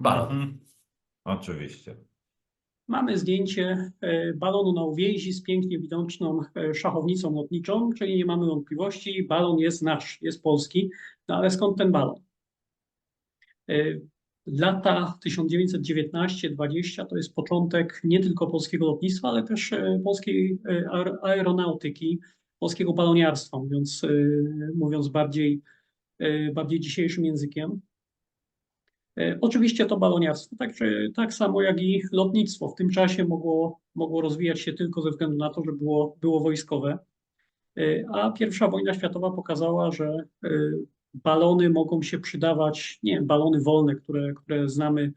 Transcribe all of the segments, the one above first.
balon. Mhm. Oczywiście. Mamy zdjęcie e, balonu na uwięzi z pięknie widoczną e, szachownicą lotniczą, czyli nie mamy wątpliwości, balon jest nasz, jest polski. No ale skąd ten balon? E, Lata 1919-20 to jest początek nie tylko polskiego lotnictwa, ale też polskiej aer- aeronautyki, polskiego baloniarstwa, mówiąc, mówiąc bardziej, bardziej dzisiejszym językiem. E, Oczywiście to baloniarstwo, także tak samo jak i lotnictwo. W tym czasie mogło, mogło rozwijać się tylko ze względu na to, że było, było wojskowe. E, A pierwsza wojna światowa pokazała, że e, balony mogą się przydawać, nie wiem, balony wolne, które, które znamy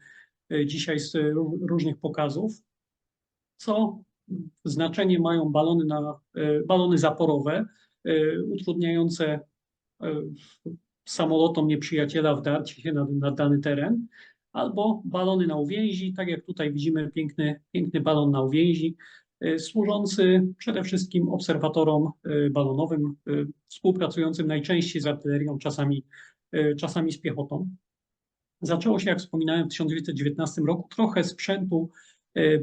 dzisiaj z ró- różnych pokazów, co znaczenie mają balony, na, balony zaporowe, utrudniające samolotom nieprzyjaciela wdarcie się na, na dany teren, albo balony na uwięzi, tak jak tutaj widzimy piękny, piękny balon na uwięzi, y, służący przede wszystkim obserwatorom y, balonowym, y, współpracującym najczęściej z artylerią, czasami, czasami z piechotą. Zaczęło się, jak wspominałem, w 1919 roku. Trochę sprzętu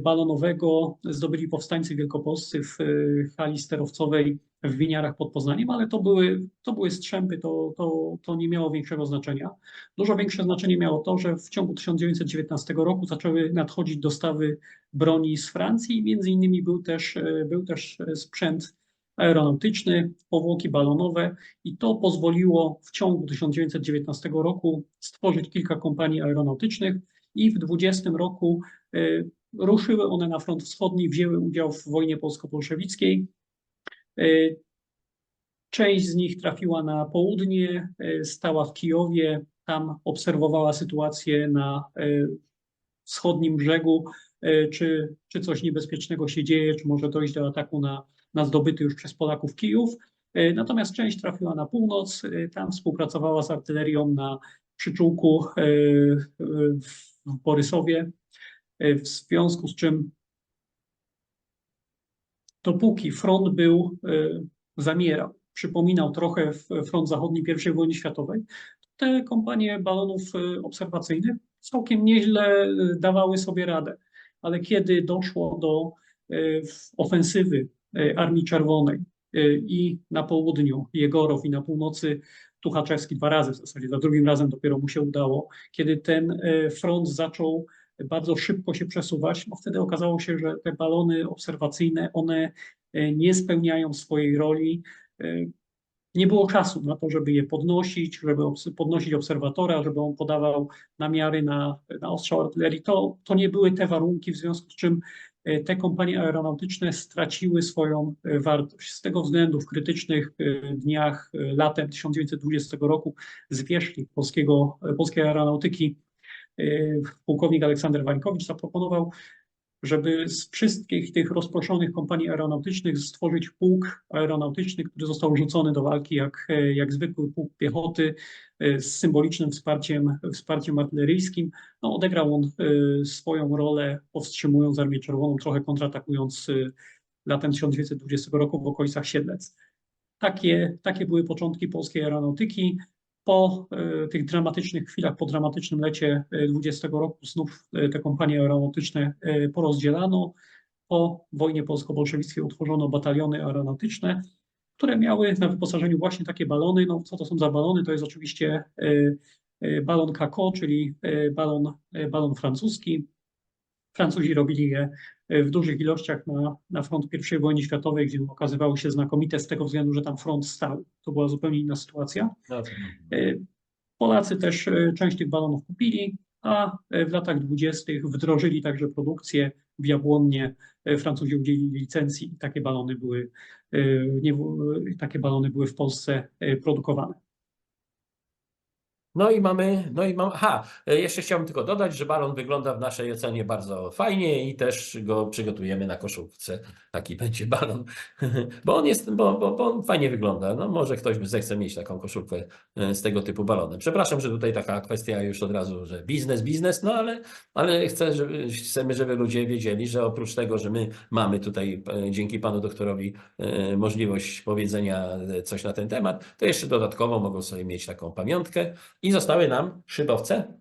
balonowego zdobyli powstańcy wielkopolscy w y, hali sterowcowej w Winiarach pod Poznaniem, ale to były, to były strzępy, to, to, to nie miało większego znaczenia. Dużo większe znaczenie miało to, że w ciągu 1919 roku zaczęły nadchodzić dostawy broni z Francji i między innymi był też, e, był też e, sprzęt aeronautyczny, powłoki balonowe i to pozwoliło w ciągu 1919 roku stworzyć kilka kompanii aeronautycznych i w 20 roku e, ruszyły one na front wschodni, wzięły udział w wojnie polsko-bolszewickiej. E, Część z nich trafiła na południe, e, stała w Kijowie, tam obserwowała sytuację na e, wschodnim brzegu, czy, czy coś niebezpiecznego się dzieje, czy może dojść do ataku na, na zdobyty już przez Polaków Kijów. Natomiast część trafiła na północ, tam współpracowała z artylerią na przyczółku w Borysowie, w związku z czym dopóki front był, e, zamierał, przypominał trochę front zachodni I wojny światowej, te kompanie balonów e, obserwacyjnych całkiem nieźle e, dawały sobie radę. Ale kiedy doszło do e, ofensywy e, Armii Czerwonej e, i na południu Jegorow i na północy Tuchaczewski dwa razy w zasadzie, za drugim razem dopiero mu się udało, kiedy ten e, front zaczął bardzo szybko się przesuwać, no wtedy okazało się, że te balony obserwacyjne, one e, nie spełniają swojej roli. E, Nie było czasu na to, żeby je podnosić, żeby podnosić obserwatora, żeby on podawał namiary na, na ostrzał artylerii. To, to nie były te warunki, w związku z czym e, te kompanie aeronautyczne straciły swoją wartość. Z tego względu w krytycznych dniach latem 1920 roku zwierzchnik polskiego, polskiej aeronautyki pułkownik Aleksander Wańkowicz zaproponował, żeby z wszystkich tych rozproszonych kompanii aeronautycznych stworzyć pułk aeronautyczny, który został rzucony do walki jak, e, jak zwykły pułk piechoty e, z symbolicznym wsparciem, wsparciem artyleryjskim. No, odegrał on e, swoją rolę, powstrzymując Armię Czerwoną, trochę kontratakując latem 1920 roku w okolicach Siedlec. Takie, takie były początki polskiej aeronautyki. Po e, tych dramatycznych chwilach, po dramatycznym lecie e, 20 roku znów e, te kompanie aeronautyczne porozdzielano. Po wojnie polsko-bolszewickiej utworzono bataliony aeronautyczne, które miały na wyposażeniu właśnie takie balony. No, co to są za balony? To jest oczywiście balon KAKO, czyli balon, balon francuski. Francuzi robili je e, w dużych ilościach na, na front I wojny światowej, gdzie okazywały się znakomite z tego względu, że tam front stał. To była zupełnie inna sytuacja. No, E, Polacy też e, część tych balonów kupili, a w latach dwudziestych wdrożyli także produkcję w Jabłonnie. Francuzi udzielili licencji i takie balony były, nie, takie balony były w Polsce produkowane. No i mamy, no i mam, aha, e, jeszcze chciałbym tylko dodać, że balon wygląda w naszej ocenie bardzo fajnie i też go przygotujemy na koszulce. Taki będzie balon, bo on jest, bo, bo, bo on fajnie wygląda. No może ktoś by zechce mieć taką koszulkę e, z tego typu balonem. Przepraszam, że tutaj taka kwestia już od razu, że biznes, biznes, no ale, ale chcę, żeby, chcemy, żeby ludzie wiedzieli, że oprócz tego, że my mamy tutaj e, dzięki panu doktorowi możliwość powiedzenia coś na ten temat, to jeszcze dodatkowo mogą sobie mieć taką pamiątkę. I zostały nam szybowce.